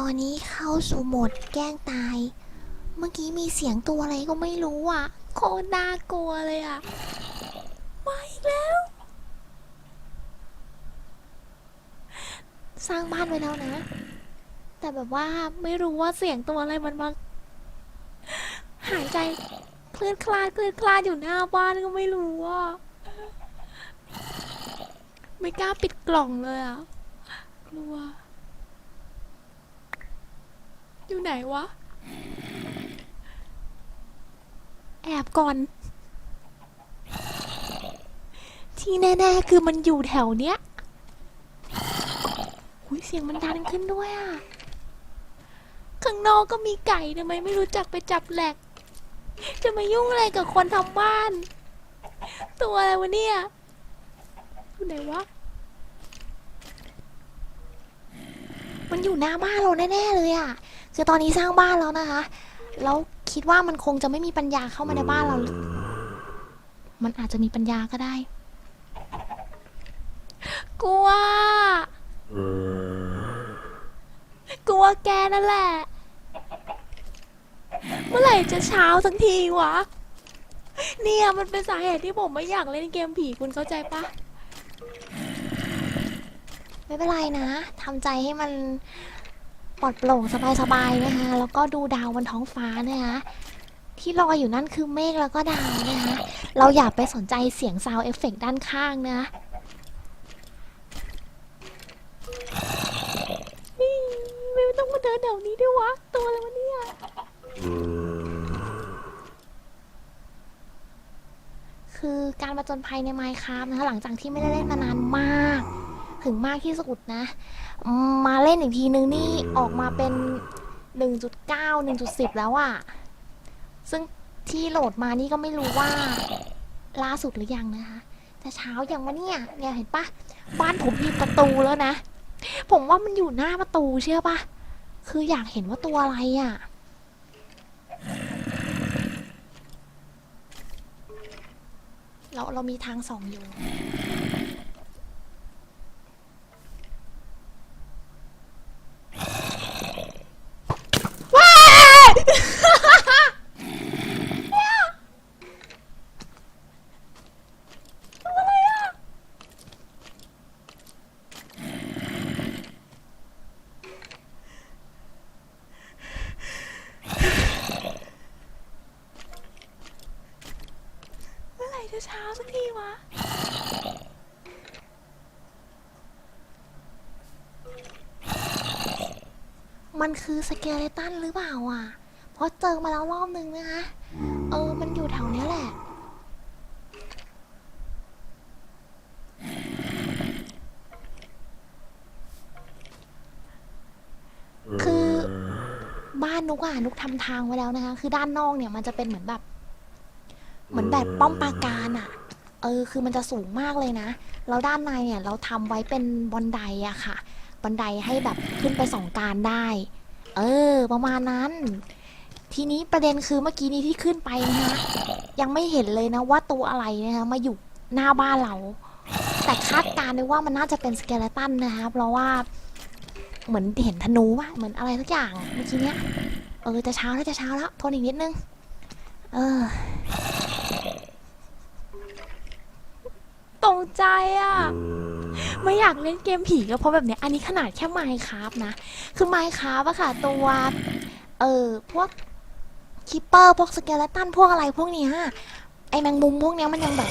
ตอนนี้เข้าสู่โหมดแกล้งตาย เมื่อกี้มีเสียงตัวอะไรก็ไม่รู้อะ โคตรน่ากลัวเลยอะ มาอีกแล้ว สร้างบ้านไว้แล้วนะ แต่แบบว่าไม่รู้ว่าเสียงตัวอะไรมันมาหายใจคลื่อนคลาดคลื่อนคลาดอยู่หน้าบ้านก็ไม่รู้อะ ไม่กล้าปิดกล่องเลยอะ กลัว อยู่ไหนวะ แอบก่อน ที่แน่ๆคือมันอยู่แถวเนี้ยหุยเสียงมันดังขึ้นด้วยอะ ข้างนอกก็มีไก่ทำไมไม่รู้จักไปจับแหลก จะมายุ่งอะไรกับคนทำบ้าน ตัวอะไรวะเนี่ยอยู่ไหนวะ มันอยู่หน้าบ้านเราแน่ๆเลยอะ คือตอนนี้สร้างบ้านแล้วนะคะ แล้วคิดว่ามันคงจะไม่มีปัญญาเข้ามาในบ้านเรา มันอาจจะมีปัญญาก็ได้ กลัว กลัวแกนั่นแหละ เมื่อไหร่จะเช้าสักทีวะ เนี่ยมันเป็นสาเหตุที่ผมไม่อยากเล่นเกมผีคุณเข้าใจปะไม่เป็นไรนะทำใจให้มัน ปลอดโปร่งสบายๆนะคะแล้วก็ดูดาวบนท้องฟ้านะคะที่ลอยอยู่นั่นคือเมฆแล้วก็ดาวนะคะเราอย่าไปสนใจเสียงซาวเอฟเฟกด้านข้างนะนี่ไม่ต้องมาเดินแถวนี้ด้วยวะ ตัวอะไรวะเนี่ยคือการประจนภัยในไมค์ครับนะคะหลังจากที่ไม่ได้เล่นมานานมาก ถึงมากที่สุดนะ มาเล่นอีกทีนึงนี่ออกมาเป็น 1.9 1.10 แล้วอะซึ่งที่โหลดมานี่ก็ไม่รู้ว่า ล่าสุดหรือยังนะคะแต่เช้าอยังวะเนี่ยเนี่ยเห็นปะบ้านผมมีประตูแล้วนะ ผมว่ามันอยู่หน้าประตูเชื่อปะคืออยากเห็นว่าตัวอะไรอะเราเรามีทางสองอยู่ เมื่อไหร่ จะเช้าสักทีวะ มันคือสเกเลตันหรือเปล่าอะ เพราะเจอมาแล้วรอบนึงนะคะ เออ มันอยู่แถวนี้แหละ คือบ้านนุกอะนุกทำทางไว้แล้วนะคะ คือด้านนอกเนี่ยมันจะเป็นเหมือนแบบ เหมือนแบบป้อมปราการอะเออคือมันจะสูงมากเลยนะแล้วด้านในเนี่ยเราทำไว้เป็นบันไดอะค่ะ บันไดให้แบบขึ้นไปสองการได้ เออ ประมาณนั้น ทีนี้ประเด็นคือเมื่อกี้นี้ที่ขึ้นไปนะคะยังไม่เห็นเลยนะว่าตัวอะไรนะคะมาอยู่หน้าบ้านเรา แต่คาดการณ์ได้ว่ามันน่าจะเป็นสเกเลตันนะคะเพราะว่าเหมือนเห็นธนูว่ะเหมือนอะไรสักอย่างเมื่อกี้เนี้ยเออจะเช้าแล้วจะเช้าแล้วทนอีกนิดนึง เออ ใจอะไม่อยากเล่นเกมผีก็เพราะแบบเนี้ยอันนี้ขนาดแค่ไมค์ครับนะ คือไมค์ครับอะค่ะ ตัว เออพวกคิปเปอร์พวกสเกเลตันพวกอะไรพวกเนี้ยไอแมงมุมพวกเนี้ยมันยังแบบ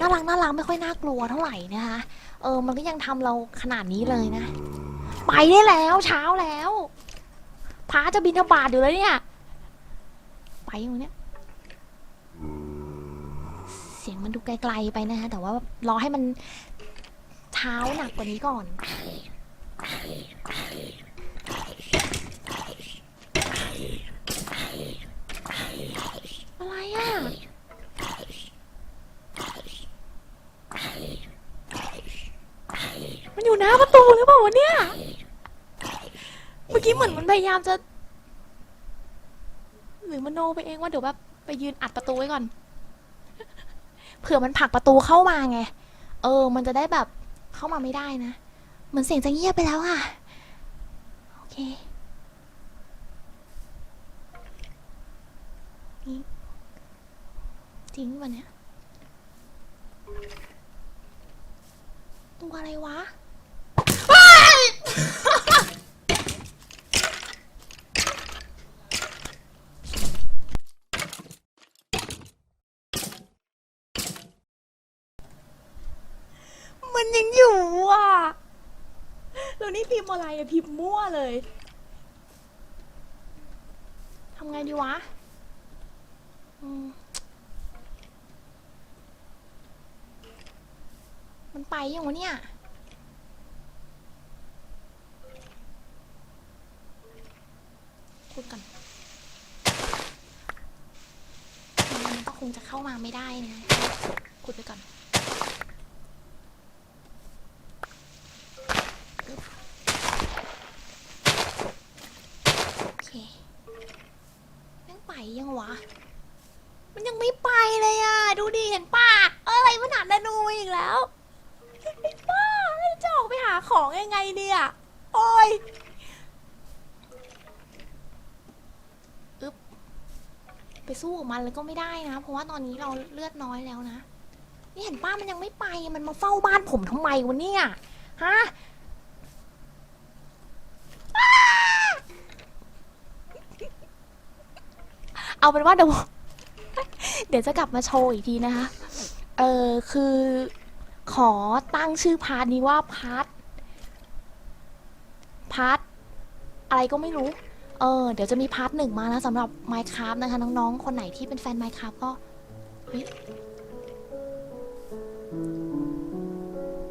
น่ารักน่ารักไม่ค่อยน่ากลัวเท่าไหร่นะคะเออ มันก็ยังทำเราขนาดนี้เลยนะ ไปได้แล้วเช้าแล้วพระจะบินทบาทอยู่แล้วเนี่ย ไปอยู่เนี่ยเสียงมันดูไกลๆไปนะคะแต่ว่ารอให้มันเช้าหนักกว่านี้ก่อน อะไรอะมันอยู่หน้าประตูหรือเปล่าวะเนี่ย เมื่อกี้เหมือนมันพยายามจะ หรือมโนไปเองว่าเดี๋ยวแบบไปยืนอัดประตูไว้ก่อน เผื่อมันผลักประตูเข้ามาไง เออ มันจะได้แบบเข้ามาไม่ได้นะ เหมือนเสียงจะเงียบไปแล้วอะ่ะ โอเคนี่จริงวะเนี่ยตัวอะไรวะ มันยังอยู่อะแล้วนี่พิมพ์อะไรอะพิมพ์มั่วเลยทำไงดีวะอืมมันไปยังวะเนี่ย พูดกันมันก็คงจะเข้ามาไม่ได้นะ ขุดไปก่อน โอเคแม่งไป ยังวะ มันยังไม่ไปเลยอะ ดูดิเห็นป่ะอะไรมันหนาดนูอีกแล้วไอ้ป้าจะออกไปหาของยังไงเนี่ยโอ้ยอึ๊บไปสู้กับมันเลยก็ไม่ได้นะ เพราะว่าตอนนี้เราเลือดน้อยแล้วนะ นี่เห็นป้ามันยังไม่ไป มันมาเฝ้าบ้านผมทำไมวะเนี่ย ฮะ เอาเป็นว่าเดี๋ยว เดี๋ยวจะกลับมาโชว์อีกทีนะคะ เออคือขอตั้งชื่อพาร์ทนี้ว่าพาร์ทพาร์ทอะไรก็ไม่รู้ เออ เดี๋ยวจะมีพาร์ทหนึ่งมานะสำหรับ Minecraft นะคะ น้องๆ คนไหนที่เป็นแฟน Minecraft ก็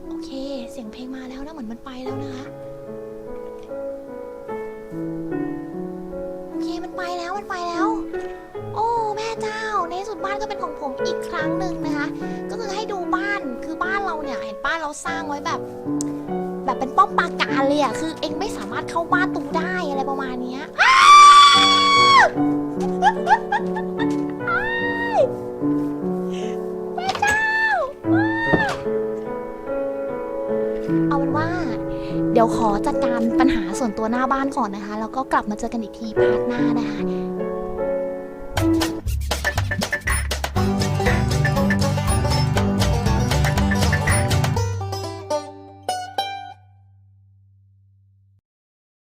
โอเค เสียงเพลงมาแล้วนะ เหมือนมันไปแล้วนะคะโอเค มันไปแล้ว มันไปแล้ว ก็เป็นของผมอีกครั้งหนึ่งนะคะ ก็คือให้ดูบ้านคือบ้านเราเนี่ยเห็นบ้านเราสร้างไว้แบบ แบบเป็นป้อมปราการเลยอะคือเองไม่สามารถเข้าบ้านตูได้อะไรประมาณเนี้ยอ้าวอ้ายแม่เอาเอาเป็นว่า เดี๋ยวขอจัดการปัญหาส่วนตัวหน้าบ้านก่อนนะคะ แล้วก็กลับมาเจอกันอีกทีพาร์ทหน้านะคะ